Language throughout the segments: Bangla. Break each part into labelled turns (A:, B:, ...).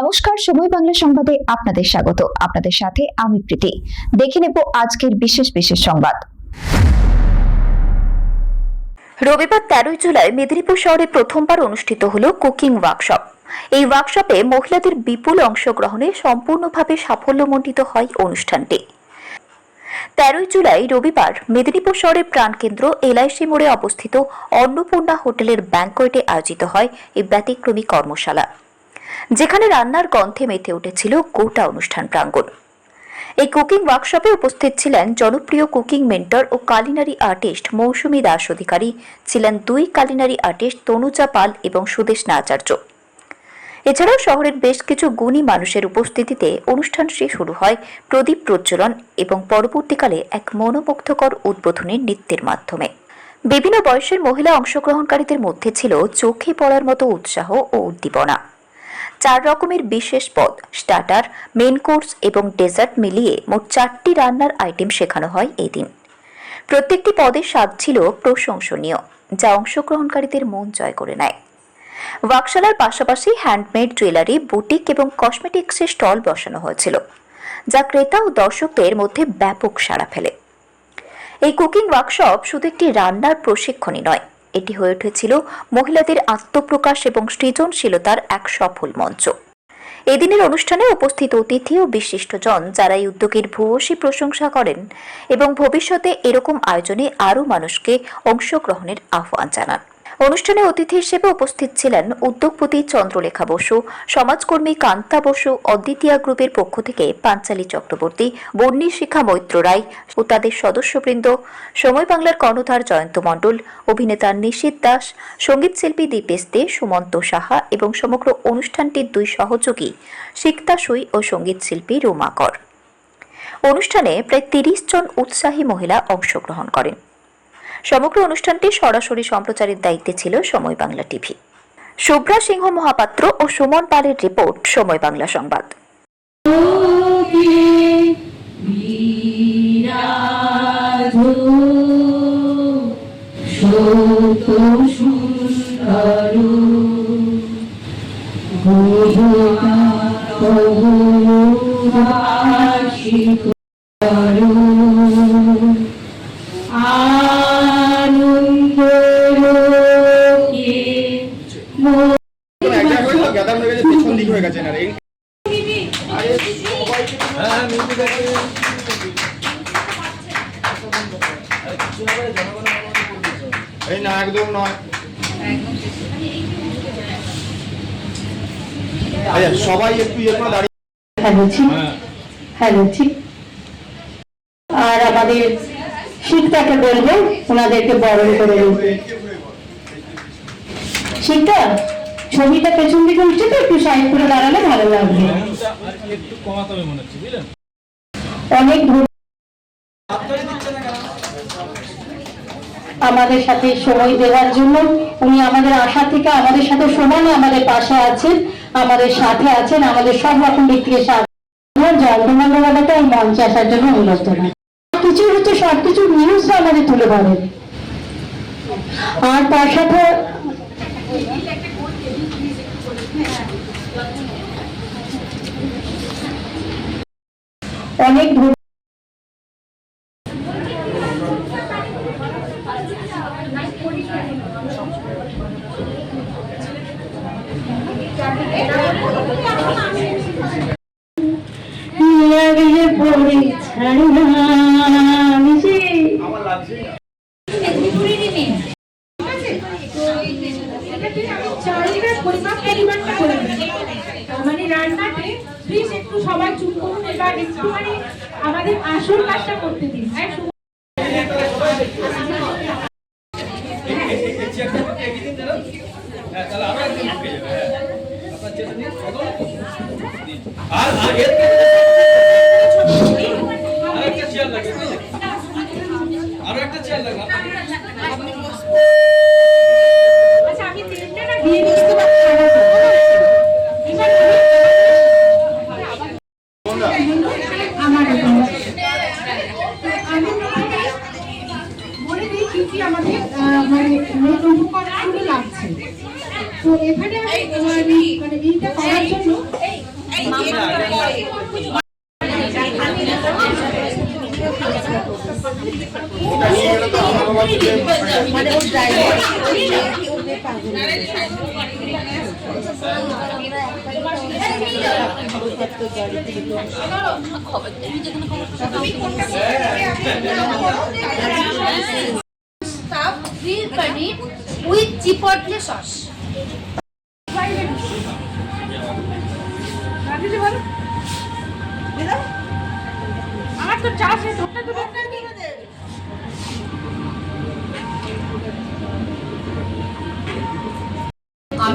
A: নমস্কার, সময় বাংলা সংবাদে আপনাদের স্বাগত। আপনাদের সাথে আমি প্রীতি। দেখে নেব আজকের বিশেষ বিশেষ সংবাদ।
B: রবিবার তেরোই জুলাই মেদিনীপুর শহরে প্রথমবার অনুষ্ঠিত হল কুকিং ওয়ার্কশপ। এই ওয়ার্কশপে মহিলাদের বিপুল অংশগ্রহণে সম্পূর্ণভাবে সাফল্যমণ্ডিত হয় অনুষ্ঠানটি। তেরোই জুলাই রবিবার মেদিনীপুর শহরের প্রাণকেন্দ্র এলআইসি মোড়ে অবস্থিত অন্নপূর্ণা হোটেলের ব্যাংকোয়েটে আয়োজিত হয় এই ব্যতিক্রমী কর্মশালা। যেখানে রান্নার গন্ধে মেতে উঠেছিল গোটা অনুষ্ঠান প্রাঙ্গণ। এই কুকিং ওয়ার্কশপে উপস্থিত ছিলেন জনপ্রিয় কুকিং মেন্টর ও কালিনারি আর্টিস্ট মৌসুমী দাস অধিকারী, ছিলেন দুই কালিনারি আর্টিস্ট তনুজা পাল এবং সুদেশ আচার্য। এছাড়াও শহরের বেশ কিছু গুণী মানুষের উপস্থিতিতে অনুষ্ঠানটি শুরু হয় প্রদীপ প্রজ্বলন এবং পরবর্তীকালে এক মনোমুগ্ধকর উদ্বোধনী নৃত্যের মাধ্যমে। বিভিন্ন বয়সের মহিলা অংশগ্রহণকারীদের মধ্যে ছিল চোখে পড়ার মতো উৎসাহ ও উদ্দীপনা। চার রকমের বিশেষ পদ স্টার্টার মেন কোর্স এবং ডেজার্ট মিলিয়ে মোট চারটি রান্নার আইটেম শেখানো হয় এই দিন প্রত্যেকটি পদের স্বাদ ছিল প্রশংসনীয়, যা অংশগ্রহণকারীদের মন জয় করে নেয়। ওয়ার্কশালার পাশাপাশি হ্যান্ডমেড জুয়েলারি বুটিক এবং কসমেটিক্সের স্টল বসানো হয়েছিল, যা ক্রেতা ও দর্শকদের মধ্যে ব্যাপক সাড়া ফেলে। এই কুকিং ওয়ার্কশপ শুধু একটি রান্নার প্রশিক্ষণই নয় এটি হয়ে উঠেছিল মহিলাদের আত্মপ্রকাশ এবং সৃজনশীলতার এক সফল মঞ্চ। এদিনের অনুষ্ঠানে উপস্থিত অতিথি ও বিশিষ্টজন যারা এই উদ্যোগের ভূয়সী প্রশংসা করেন এবং ভবিষ্যতে এরকম আয়োজনে আরও মানুষকে অংশগ্রহণের আহ্বান জানান। অনুষ্ঠানে অতিথি হিসেবে উপস্থিত ছিলেন উদ্যোগপতি চন্দ্রলেখা বসু, সমাজকর্মী কান্তা বসু, অদ্বিতীয়া গ্রুপের পক্ষ থেকে পাঞ্চালী চক্রবর্তী বন্যী শিখা মৈত্র রায় ও তাদের সদস্যবৃন্দ, সময় বাংলার কর্ণধার জয়ন্ত মণ্ডল, অভিনেতা নিশীত দাস, সংগীত শিল্পী দীপেশ দে, সুমন্ত সাহা এবং সমগ্র অনুষ্ঠানটির দুই সহযোগী সিক্তা সুই ও সঙ্গীতশিল্পী রোমা কর। অনুষ্ঠানে প্রায় তিরিশ জন উৎসাহী মহিলা অংশগ্রহণ করেন। সমগ্র অনুষ্ঠানটি সরাসরি সম্প্রচারের দায়িত্বে ছিল সময় বাংলা টিভি। শুভ্রা সিংহ মহাপাত্র ও সুমন পালের রিপোর্ট, সময় বাংলা সংবাদ।
C: বিরাজো
D: পেছন দিক হয়ে গেছে না রে? এই না একদম নয়। আচ্ছা সবাই একটু ইয়ে করে দাঁড়িয়ে।
C: হ্যালো ঠিক হ্যালো ঠিক আর আমাদের শিক্ষাকে বলব ওনাদেরকে বরণ করে শিক্ষা ছবিটা পেছন দিকে উঠছে তো, একটু সাইড করে দাঁড়ালে ভালো লাগবে। অনেক আমাদের সাথে সময় দেওয়ার জন্য উনি আমাদের আশা থেকে আমাদের সাথে সমানে আমাদের পাশে আছেন, আমাদের সাথে আছেন, আমাদের সব রকম দিক থেকে মঞ্চে আসার জন্য অনুরোধ কিছু হচ্ছে সব কিছু নিউজ আমাদের তুলে ধরেন আর তার সাথে অনেক পড়ে ছাড়ি
E: পরিমাপ পরিমাণটা করে। মানে রান্নাতে একটু সবাই চুপ করুন আমাদের আসল কাজটা করতে দিন হ্যাঁ
F: chipotle sauce.
G: রাঁধুনি বলো আমার তো চা শেষ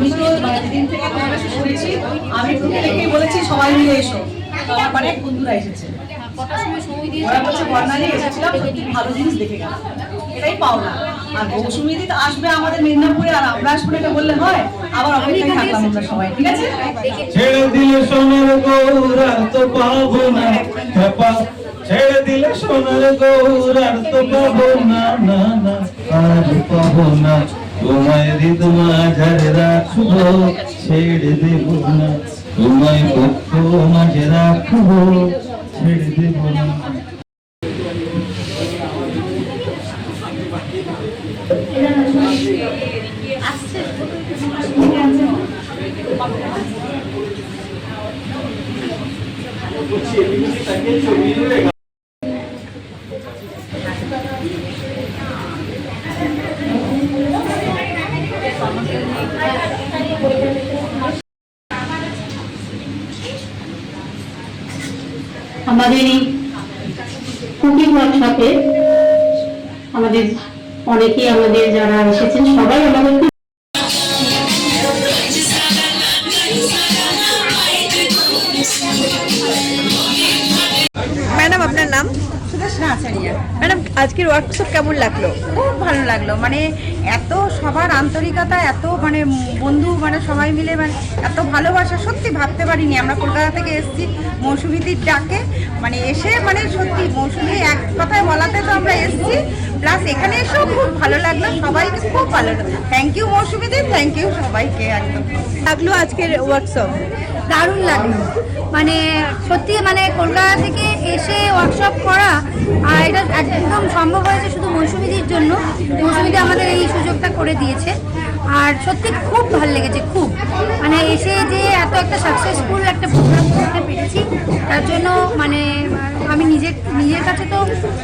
H: আমি তো যেদিন থেকে তোমার শুনেছি, আমি প্রত্যেককে বলেছি, সবাই মিলে এসো। আমার অনেক বন্ধুরা এসেছে। আর মৌসুমি দি তো আসবে আমাদের মেদিনীপুরে, আর আমরা আসব এটা বললে হয়। আবার অপেক্ষায় থাকলাম সবাই, ঠিক আছে?
I: ছেড়ে দিলে সোনার গৌর আর তো পাবো না। ছেড়ে দিলে সোনার গৌর আর তো পাবো না পাবো না। তোমায় হৃদ মাঝারে রাখব ছেড়ে দেব না। তোমায় পক্ষ মাঝে রাখব ছেড়ে দেব না।
E: আমাদের এই কুকিং ওয়ার্কশপে আমাদের অনেকেই আমাদের যারা এসেছেন সবাই আমাদেরকে
H: সুদেশনা আচারিয়া
J: ম্যাডাম আজকের ওয়ার্কশপ কেমন লাগল?
H: খুব ভালো লাগল। মানে এত সবার আন্তরিকতা এত মানে বন্ধু মানে সবাই মিলে মানে এত ভালোবাসা সত্যি ভাবতে পারিনি। আমরা কলকাতা থেকে এসেছি মৌসুমিদির ডাকে। মানে এসে মানে সত্যি মৌসুমি এক কথায় বলাতে তো আমরা এসেছি। প্লাস এখানে এসেও খুব ভালো লাগল। সবাইকে খুব ভালো লাগল। থ্যাংক ইউ মৌসুমিদি থ্যাংক ইউ সবাইকে একদম।
J: লাগল আজকের ওয়ার্কশপ
F: দারুণ লাগল। মানে সত্যি মানে কলকাতা থেকে এসে একদম সম্ভব হয়েছে শুধু মৌসুমিদির জন্য। মৌসুমিদি আমাদের এই সুযোগটা করে দিয়েছে। আর সত্যি খুব ভালো লেগেছে, খুব। মানে এসে যে এত একটা সাকসেসফুল একটা প্রোগ্রাম করতে পেরেছি, তার জন্য মানে আমি নিজের নিজের কাছে তো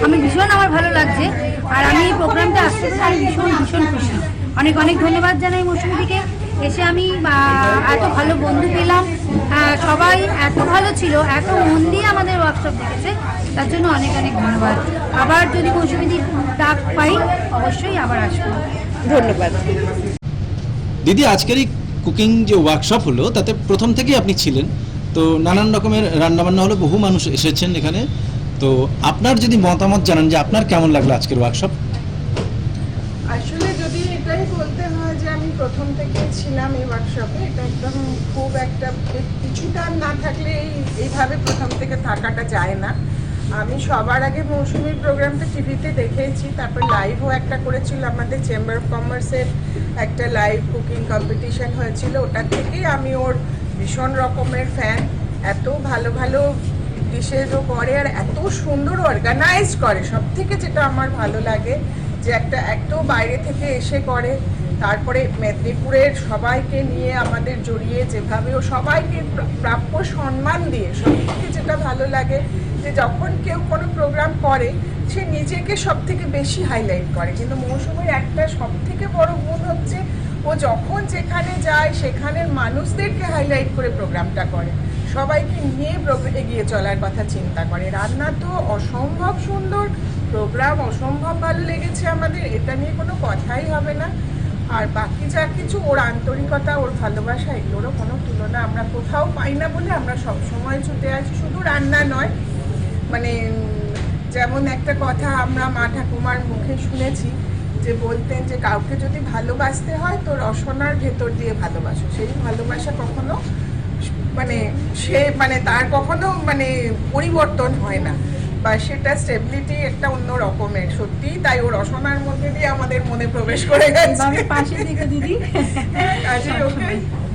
F: আমি ভীষণ আমার ভালো লাগছে। আর আমি এই প্রোগ্রামটা আসতে আমি ভীষণ ভীষণ খুশি। অনেক অনেক ধন্যবাদ জানাই মৌসুমিদিকে। এসে আমি এত ভালো বন্ধু পেলাম। সবাই এত ভালো ছিল, এত মন দিয়ে আমাদের ওয়ার্কশপ দেখেছে, তার জন্য অনেক অনেক ধন্যবাদ। আবার যদি মৌসুমিদি ডাক পাই, অবশ্যই আবার আসব।
J: ধন্যবাদ।
D: দিদি, আজকের এই কুকিং যে ওয়ার্কশপ হলো, তাতে প্রথম থেকেই আপনি ছিলেন। তো নানান রকমের রান্নাবান্না হলো, বহু মানুষ এসেছেন এখানে। তো আপনার যদি মতামত জানান যে আপনার কেমন লাগল আজকের ওয়ার্কশপ
K: আসলে যদি এটাই বলতে হয় যে আমি প্রথম থেকে ছিলাম এই ওয়ার্কশপে এটা একদম খুব একটা কিছুটা না থাকলে এই, এইভাবে প্রথম থেকে থাকাটা যায় না। আমি সবার আগে মৌসুমীর প্রোগ্রামটা টিভিতে দেখেছি, তারপর লাইভও একটা করেছিল আমাদের চেম্বার অফ কমার্সের একটা লাইভ কুকিং কম্পিটিশন হয়েছিল। ওটার থেকেই আমি ওর ভীষণ রকমের ফ্যান এত ভালো ভালো ডিশেসও করে আর এত সুন্দর অর্গানাইজ করে। সব থেকে যেটা আমার ভালো লাগে যে একটা একটু বাইরে থেকে এসে করে তারপরে মেদিনীপুরের সবাইকে নিয়ে আমাদের জড়িয়ে যেভাবে ও সবাইকে প্রাপ্য সম্মান দিয়ে সব থেকে যেটা ভালো লাগে যে যখন কেউ কোনো প্রোগ্রাম করে, সে নিজেকে সব থেকে বেশি হাইলাইট করে। কিন্তু মৌসুমীর একটা সব থেকে বড় গুণ হচ্ছে, ও যখন যেখানে যায়, সেখানের মানুষদেরকে হাইলাইট করে প্রোগ্রামটা করে। সবাইকে নিয়ে এগিয়ে চলার কথা চিন্তা করে। রান্না তো অসম্ভব সুন্দর প্রোগ্রাম অসম্ভব ভালো লেগেছে আমাদের, এটা নিয়ে কোনো কথাই হবে না। আর বাকি যা কিছু, ওর আন্তরিকতা, ওর ভালোবাসা, এগুলোরও কোনো তুলনা আমরা কোথাও পাই না বলে আমরা সব সময় ছুটে আছি। শুধু রান্না নয় মানে যেমন একটা কথা আমরা মা ঠাকুমার মুখে শুনেছি যে বলতেন যে, কাউকে যদি ভালোবাসতে হয়, তো রসনার ভেতর দিয়ে ভালোবাসো। সেই ভালোবাসা কখনো মানে সে মানে তার কখনো মানে পরিবর্তন হয় না। বা সেটা স্টেবিলিটি একটা অন্য রকমের সত্যি তাই ও রসনার মধ্যে দিয়ে আমাদের মনে প্রবেশ করে গেছে।
H: আমি পাশে দিকে দিদি।
K: কাজে ওকে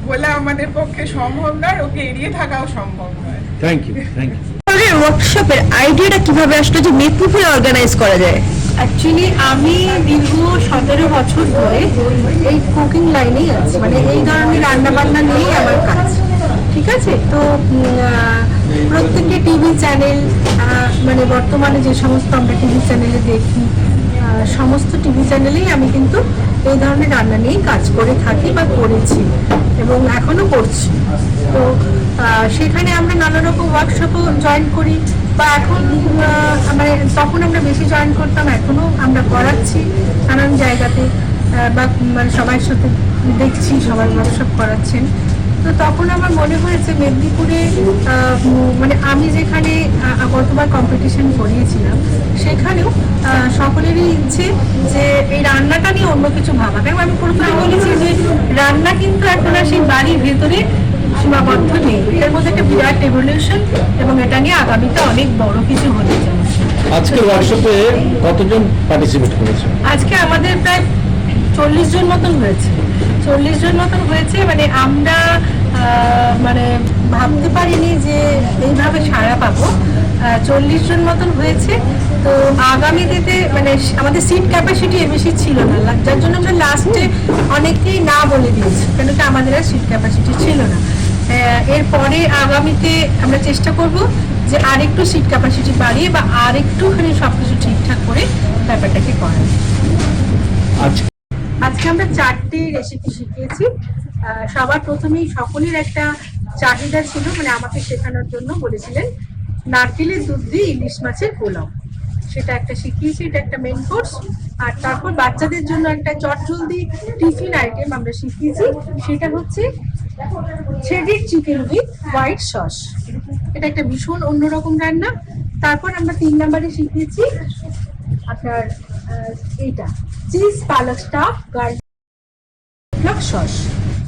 K: বলা আমাদের পক্ষে সম্ভব নয় ওকে এড়িয়ে থাকাও সম্ভব নয়।
D: থ্যাংক ইউ থ্যাংক ইউ
J: ওয়ার্কশপের আইডিয়াটা কীভাবে আসলো যে মেদিনীপুরে অর্গানাইজ করা যায়?
E: অ্যাকচুয়ালি আমি দীর্ঘ সতেরো বছর ধরে এই কুকিং লাইনেই আছি। মানে এই ধরনের রান্না বান্না নিয়েই আমার কাজ। ঠিক আছে? তো প্রত্যেকটা টিভি চ্যানেল মানে বর্তমানে যে সমস্ত আমরা টিভি চ্যানেলে দেখি সমস্ত টিভি চ্যানেলেই আমি কিন্তু এই ধরনের রান্না নিয়েই কাজ করে থাকি বা করেছি এবং এখনও করছি। তো সেখানে আমরা নানা রকম ওয়ার্কশপও জয়েন করি বা এখন মানে তখন আমরা বেশি জয়েন করতাম, এখনও আমরা করাচ্ছি নানান জায়গাতে বা মানে সবার সাথে দেখছি, সবাই ওয়ার্কশপ করাচ্ছেন। তো তখন আমার মনে হয়েছে মেদিনীপুরে মানে আমি যেখানে গতবার কম্পিটিশন করিয়েছিলাম সেখানেও সকলেরই ইচ্ছে যে এই রান্নাটা নিয়ে অন্য কিছু ভাবা। কারণ আমি প্রথমে বলেছি যে রান্না কিন্তু এখন আর সেই বাড়ির ভেতরে সীমাবদ্ধ নেই। এর মধ্যে একটা বিরাট রেভলিউশন এবং এটা নিয়ে আগামীতে অনেক বড় কিছু হতে চলেছে।
D: আজকের ওয়ার্কশপে কতজন পার্টিসিপেট করেছে?
E: আজকে আমাদের প্রায় চল্লিশ জন মতন হয়েছে। চল্লিশ জন মতন হয়েছে মানে আমরা মানে ভাবতে পারিনি যে এইভাবে সাড়া পাবো। চল্লিশ জন মতন হয়েছে। তো আগামী দিতে মানে আমাদের সিট ক্যাপাসিটি বেশি ছিল না। যার জন্য আমরা লাস্টে অনেকেই না বলে দিয়েছি কেন কি আমাদের আর সিট ক্যাপাসিটি ছিল না। এরপরে আগামীতে আমরা চেষ্টা করব যে আরেকটু সিট ক্যাপাসিটি বাড়িয়ে বা আরেকটুখানি সবকিছু ঠিকঠাক করে ব্যাপারটাকে করা আজকে আমরা চারটে রেসিপি শিখিয়েছি। সবার প্রথমেই সকলের একটা চাহিদা ছিল মানে আমাকে শেখানোর জন্য বলেছিলেন, নারকেলের দুধ দিয়ে ইলিশ মাছের পোলাও। সেটা একটা শিখিয়েছি, এটা একটা মেন কোর্স আর তারপর বাচ্চাদের জন্য একটা চটজলদি টিফিন আইটেম আমরা শিখিয়েছি, সেটা হচ্ছে threaded chicken with white sauce এটা একটা ভীষণ অন্যরকম রান্না। তারপর আমরা তিন নম্বরে শিখিয়েছি আপনার এইটা চিজ পালক স্টাফ গার্লিক সস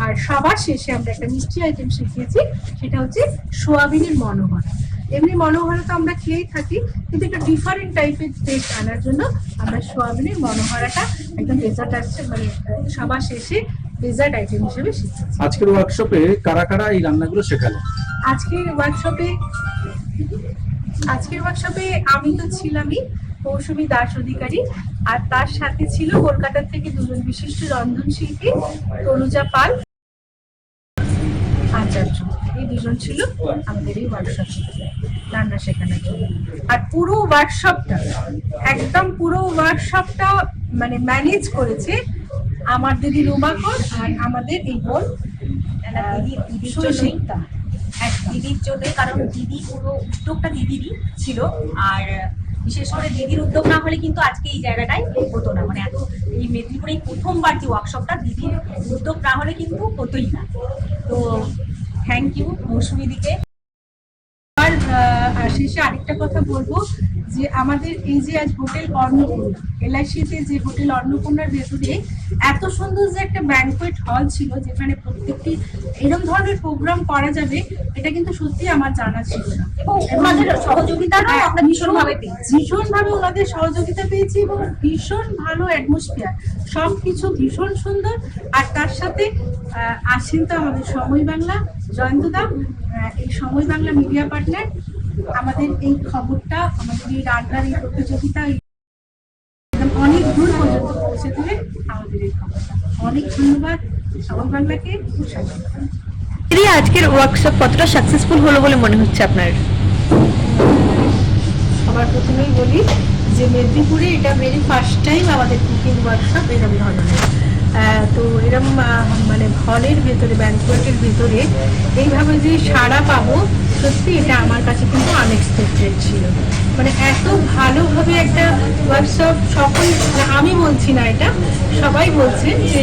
E: আর সবার শেষে আমরা একটা মিষ্টি আইটেম শিখিয়েছি সেটা হচ্ছে সোয়াবিনের মনোহরা। এমনি মনোহরা তো আমরা খেয়েই থাকি কিন্তু একটা ডিফারেন্ট টাইপের টেস্ট আনার জন্য আমরা সোয়াবিনের মনোহরাটা একদম ডেজার্ট আসছে মানে সবার শেষে ডেজার্ট আইটেম হিসেবে শিখেছি।
D: আজকের ওয়ার্কশপে কারা কারা এই রান্নাগুলো শেখালেন
E: আজকের ওয়ার্কশপে আজকের ওয়ার্কশপে আমি তো ছিলামই মৌসুমী দাস অধিকারী আর তার সাথে ছিল কলকাতা থেকে দুজন বিশিষ্ট রন্ধনশিল্পী তনুজা পাল। আচার্য এই দুজন ছিল আমাদের এই ওয়ার্কশপ রান্না শেখানোর জন্য আর পুরো ওয়ার্কশপটা একদম পুরো ওয়ার্কশপটা মানে ম্যানেজ করেছে আমার দিদি রুমাকর আর আমাদের এই বোন সুস্মিতা
B: এক দিদির জন্য কারণ দিদি পুরো উদ্যোগটা দিদিরই ছিল। আর বিশেষ করে দিদির উদ্যোগ না হলে কিন্তু আজকে এই জায়গাটাই হতো না। মানে এত এই মেদিনীপুরে প্রথমবার যে ওয়ার্কশপটা দিদির উদ্যোগ না হলে কিন্তু হতোই না। তো থ্যাংক ইউ মৌসুমি দিকে।
E: আর শেষে আরেকটা কথা বলব যে আমাদের এই যে আজ হোটেল অন্নপূর্ণা এলআইসিতে যে হোটেল অন্নপূর্ণার ভেতরে এত সুন্দর যে একটা ব্যাংকুয়েট হল ছিল যেখানে প্রত্যেকটি এরকম ধরনের প্রোগ্রাম করা যাবে এটা কিন্তু সত্যি আমার জানা ছিল না।
B: এবং ওনাদের সহযোগিতারও
E: হ্যাঁ,
B: আমরা ভীষণভাবে পেয়েছি
E: ভীষণ ভাবে ওনাদের সহযোগিতা পেয়েছি এবং ভীষণ ভালো অ্যাটমসফিয়ার সব কিছু ভীষণ সুন্দর আর তার সাথে আসেন তো আমাদের সময় বাংলা। জয়ন্তদা এই সময় বাংলা মিডিয়া পার্টনার আমাদের এই খবরটা আমাদের এই রান্নার এই প্রতিযোগিতা অনেক দূর পর্যন্ত পৌঁছে দেবে আমাদের এই খবরটা। অনেক ধন্যবাদ সময় বাংলাকে।
J: দিদি আজকের ওয়ার্কশপ কতটা সাকসেসফুল হলো বলে মনে হচ্ছে আপনার?
E: সবার প্রথমেই বলি যে মেদিনীপুরে এটা ভেরি ফার্স্ট টাইম আমাদের কুকিং ওয়ার্কশপ এরকম ধরনের তো আহ, মানে হলের ভেতরে ব্যাংকুয়েটের ভেতরে এইভাবে যে সাড়া পাবো সত্যি এটা আমার কাছে কিন্তু আনএক্সপেক্টেড ছিল। মানে এত ভালোভাবে একটা ওয়ার্কশপ সকল মানে আমি বলছি না এটা সবাই বলছে যে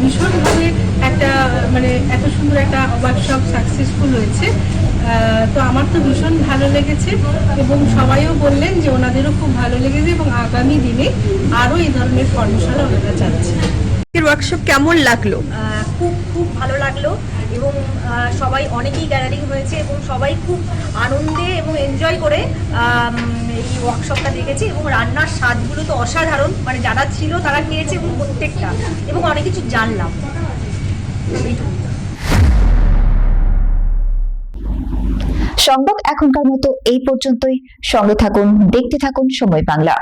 E: ভীষণভাবে একটা মানে এত সুন্দর একটা ওয়ার্কশপ সাকসেসফুল হয়েছে। তো আমার তো ভীষণ ভালো লেগেছে এবং সবাইও বললেন যে ওনাদেরও খুব ভালো লেগেছে এবং আগামী দিনে আরও এই ধরনের কর্মশালা ওনারা চাচ্ছে
J: ওয়ার্কশপ কেমন লাগল?
B: খুব খুব ভালো লাগল এবং সবাই অনেকেই গ্যালারি হয়েছে এবং সবাই খুব আনন্দে এবং এনজয় করে এই ওয়ার্কশপটা দেখেছি এবং রান্নার স্বাদগুলো তো অসাধারণ। মানে যারা ছিল তারা খেয়েছে এবং প্রত্যেকটা। এবং অনেক কিছু জানলাম।
A: সংবাদ এখনকার মতো এই পর্যন্তই। সঙ্গে থাকুন দেখতে থাকুন সময় বাংলা।